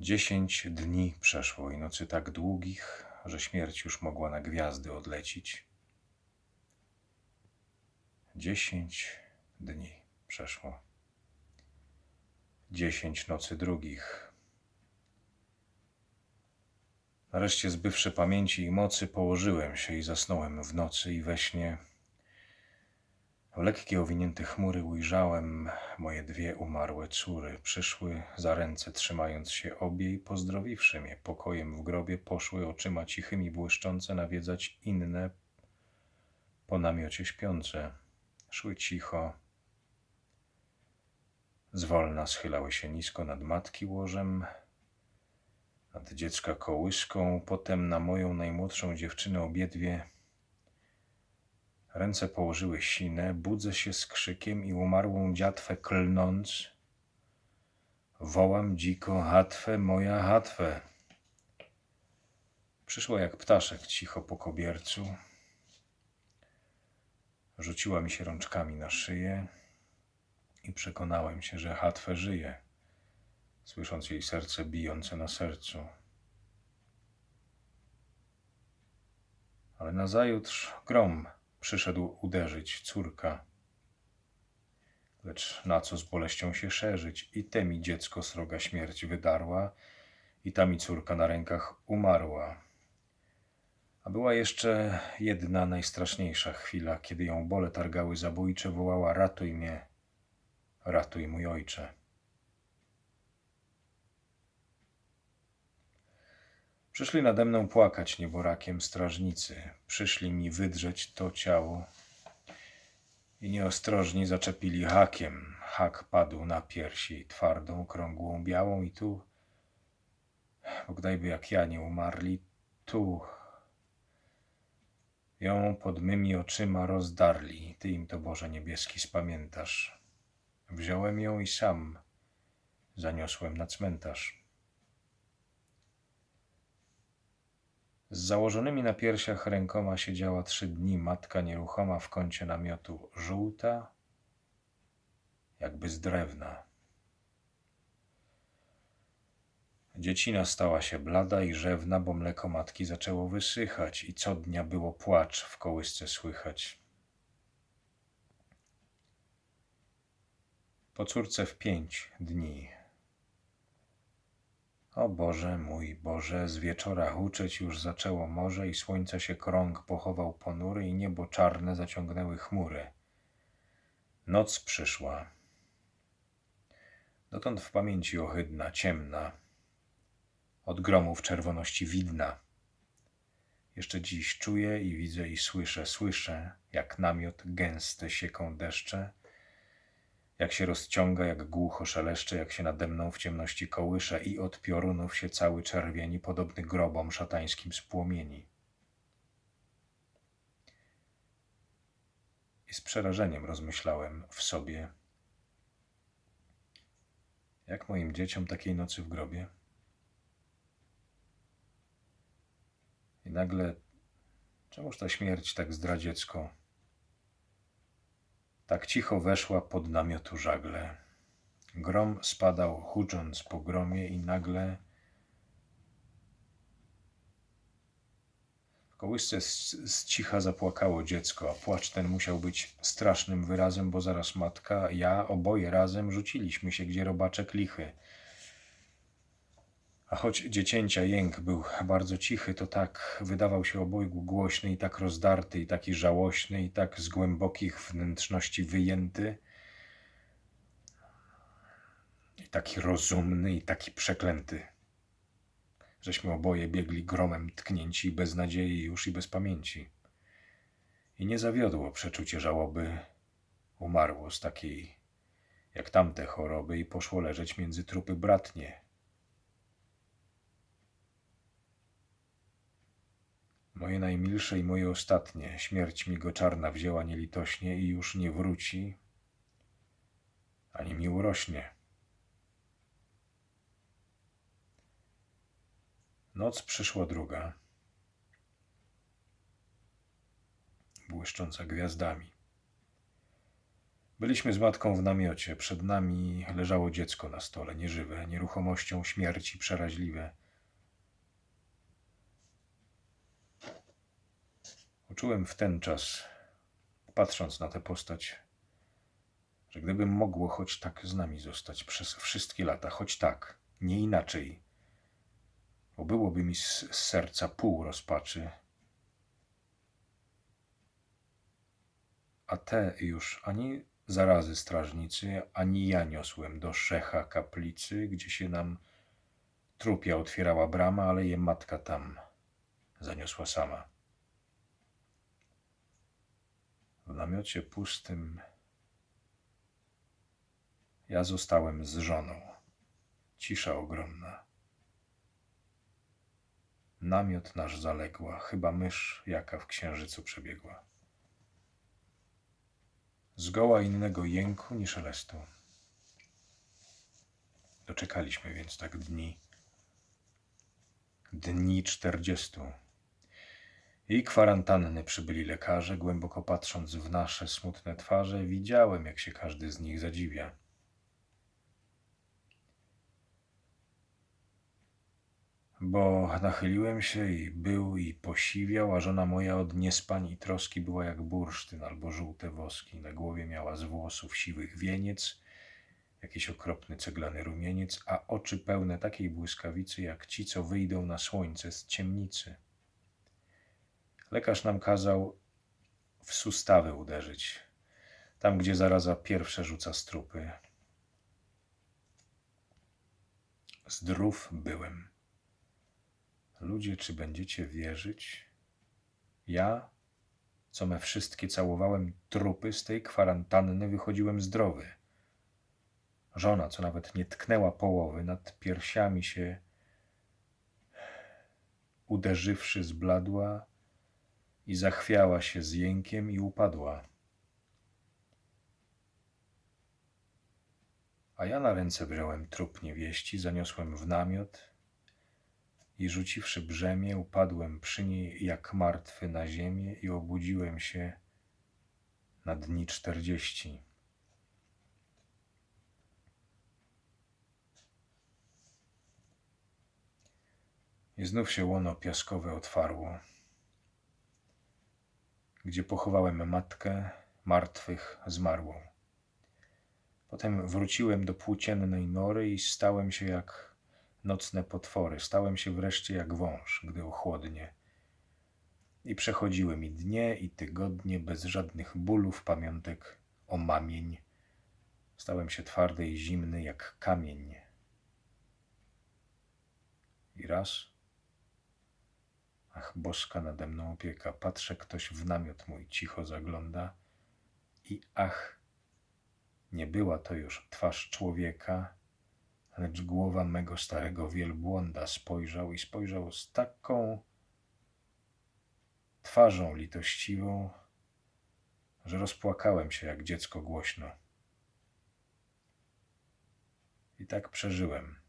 Dziesięć dni przeszło i nocy tak długich, że śmierć już mogła na gwiazdy odlecić. Dziesięć dni przeszło. Dziesięć nocy drugich. Nareszcie zbywszy pamięci i mocy, położyłem się i zasnąłem w nocy i we śnie. W lekkie owinięte chmury ujrzałem moje dwie umarłe córy. Przyszły za ręce, trzymając się obie i pozdrowiwszy mnie pokojem w grobie, poszły oczyma cichymi błyszczące nawiedzać inne po namiocie śpiące. Szły cicho, zwolna schylały się nisko nad matki łożem, nad dziecka kołyską, potem na moją najmłodszą dziewczynę obiedwie Ręce położyły sine, budzę się z krzykiem i umarłą dziatwę klnąc, wołam dziko, hatwę, moja hatwę. Przyszła jak ptaszek cicho po kobiercu, rzuciła mi się rączkami na szyję i przekonałem się, że hatwę żyje, słysząc jej serce bijące na sercu. Ale nazajutrz grom przyszedł uderzyć córka. Lecz na co z boleścią się szerzyć? I te mi dziecko sroga śmierć wydarła, i ta mi córka na rękach umarła. A była jeszcze jedna najstraszniejsza chwila, kiedy ją bole targały zabójcze, wołała: Ratuj mnie, ratuj mój ojcze. Przyszli nade mną płakać nieborakiem strażnicy. Przyszli mi wydrzeć to ciało i nieostrożni zaczepili hakiem. Hak padł na piersi twardą, krągłą, białą i tu, Bogdajby jak ja nie umarli, tu ją pod mymi oczyma rozdarli. Ty im to Boże niebieski spamiętasz. Wziąłem ją i sam zaniosłem na cmentarz. Z założonymi na piersiach rękoma siedziała trzy dni matka nieruchoma w kącie namiotu, żółta, jakby z drewna. Dziecina stała się blada i rzewna, bo mleko matki zaczęło wysychać i co dnia było płacz w kołysce słychać. Po córce w pięć dni o Boże, mój Boże, z wieczora huczeć już zaczęło morze i słońca się krąg pochował ponury i niebo czarne zaciągnęły chmury. Noc przyszła. Dotąd w pamięci ohydna, ciemna, od gromów czerwoności widna. Jeszcze dziś czuję i widzę i słyszę, słyszę, jak namiot gęste sieką deszcze, jak się rozciąga, jak głucho szeleszcze, jak się nade mną w ciemności kołysze i od piorunów się cały czerwieni, podobny grobom szatańskim spłomieni. I z przerażeniem rozmyślałem w sobie, jak moim dzieciom takiej nocy w grobie. I nagle, czemuż ta śmierć tak zdradziecko tak cicho weszła pod namiotu żagle. Grom spadał hucząc po gromie i nagle w kołysce z, z cicha zapłakało dziecko, a płacz ten musiał być strasznym wyrazem, bo zaraz matka, ja, oboje razem rzuciliśmy się, gdzie robaczek lichy. A choć dziecięcia jęk był bardzo cichy, to tak wydawał się obojgu głośny i tak rozdarty, i taki żałośny, i tak z głębokich wnętrzności wyjęty, i taki rozumny, i taki przeklęty, żeśmy oboje biegli gromem tknięci, bez nadziei już i bez pamięci. I nie zawiodło przeczucie żałoby, umarło z takiej jak tamte choroby i poszło leżeć między trupy bratnie, Moje najmilsze i moje ostatnie, śmierć mi go czarna wzięła nielitośnie i już nie wróci, ani mi urośnie. Noc przyszła druga, błyszcząca gwiazdami. Byliśmy z matką w namiocie. Przed nami leżało dziecko na stole, nieżywe, nieruchomością śmierci przeraźliwe. Uczułem w ten czas, patrząc na tę postać, że gdybym mogło choć tak z nami zostać przez wszystkie lata, choć tak, nie inaczej, bo byłoby mi z serca pół rozpaczy, a te już ani zarazy strażnicy, ani ja niosłem do szecha kaplicy, gdzie się nam trupia otwierała brama, ale je matka tam zaniosła sama. W namiocie pustym ja zostałem z żoną. Cisza ogromna. Namiot nasz zaległa, chyba mysz jaka w księżycu przebiegła. Zgoła innego jęku niż szelesztu. Doczekaliśmy więc tak dni, dni czterdziestu. I kwarantanny przybyli lekarze, głęboko patrząc w nasze smutne twarze, widziałem, jak się każdy z nich zadziwia. Bo nachyliłem się i był i posiwiał, a żona moja od niespań i troski była jak bursztyn albo żółte woski. Na głowie miała z włosów siwych wieniec, jakiś okropny ceglany rumieniec, a oczy pełne takiej błyskawicy, jak ci, co wyjdą na słońce z ciemnicy. Lekarz nam kazał w sustawy uderzyć, tam gdzie zaraza pierwsze rzuca strupy. Zdrów byłem. Ludzie, czy będziecie wierzyć? Ja, co me wszystkie całowałem trupy, z tej kwarantanny wychodziłem zdrowy. Żona, co nawet nie tknęła połowy, nad piersiami się uderzywszy zbladła i zachwiała się z jękiem i upadła. A ja na ręce wziąłem trup niewieści, zaniosłem w namiot i rzuciwszy brzemię, upadłem przy niej jak martwy na ziemię i obudziłem się na dni czterdzieści. I znów się łono piaskowe otwarło, gdzie pochowałem matkę martwych zmarłą. Potem wróciłem do płóciennej nory i stałem się jak nocne potwory. Stałem się wreszcie jak wąż, gdy ochłodnie. I przechodziły mi dnie i tygodnie bez żadnych bólów, pamiątek, omamień. Stałem się twardy i zimny jak kamień. I raz, ach, boska nade mną opieka, patrzę, ktoś w namiot mój cicho zagląda i ach, nie była to już twarz człowieka, lecz głowa mego starego wielbłąda spojrzał i spojrzał z taką twarzą litościwą, że rozpłakałem się jak dziecko głośno. I tak przeżyłem.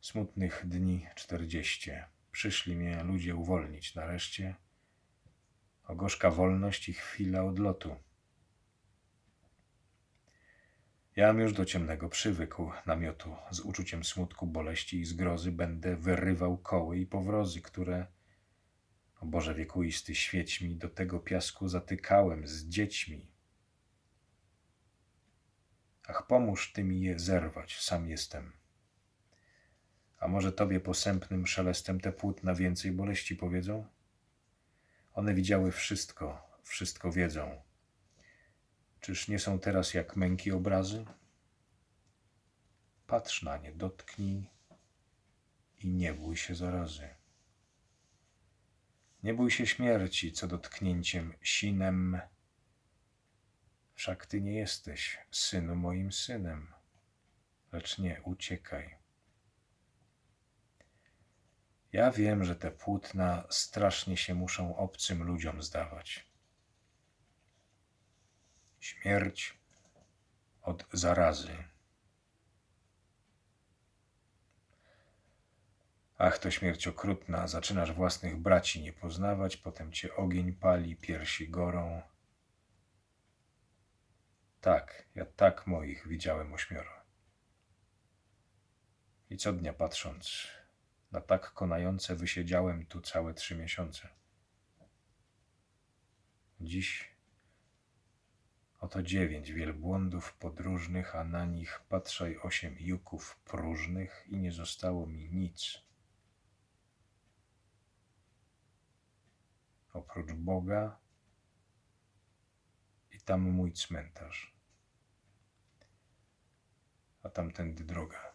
Smutnych dni czterdzieści. Przyszli mnie ludzie uwolnić nareszcie. Ogorzka wolność i chwila odlotu. Jam już do ciemnego przywykł namiotu. Z uczuciem smutku, boleści i zgrozy będę wyrywał koły i powrozy, które, o Boże wiekuisty, świeć mi, do tego piasku zatykałem z dziećmi. Ach, pomóż ty mi je zerwać, sam jestem. A może tobie posępnym szelestem te płótna więcej boleści powiedzą? One widziały wszystko, wszystko wiedzą Czyż nie są teraz jak męki obrazy? Patrz na nie, dotknij i nie bój się zarazy. Nie bój się śmierci, co dotknięciem sinem. Wszak ty nie jesteś, synu moim synem, lecz nie uciekaj. Ja wiem, że te płótna strasznie się muszą obcym ludziom zdawać śmierć od zarazy. Ach, to śmierć okrutna, zaczynasz własnych braci nie poznawać, potem cię ogień pali, piersi gorą. tak, ja tak moich widziałem ośmioro. I co dnia patrząc, na tak konające wysiedziałem tu całe trzy miesiące. Dziś oto dziewięć wielbłądów podróżnych, a na nich patrzaj osiem juków próżnych i nie zostało mi nic. Oprócz Boga i tam mój cmentarz. A tamtędy droga.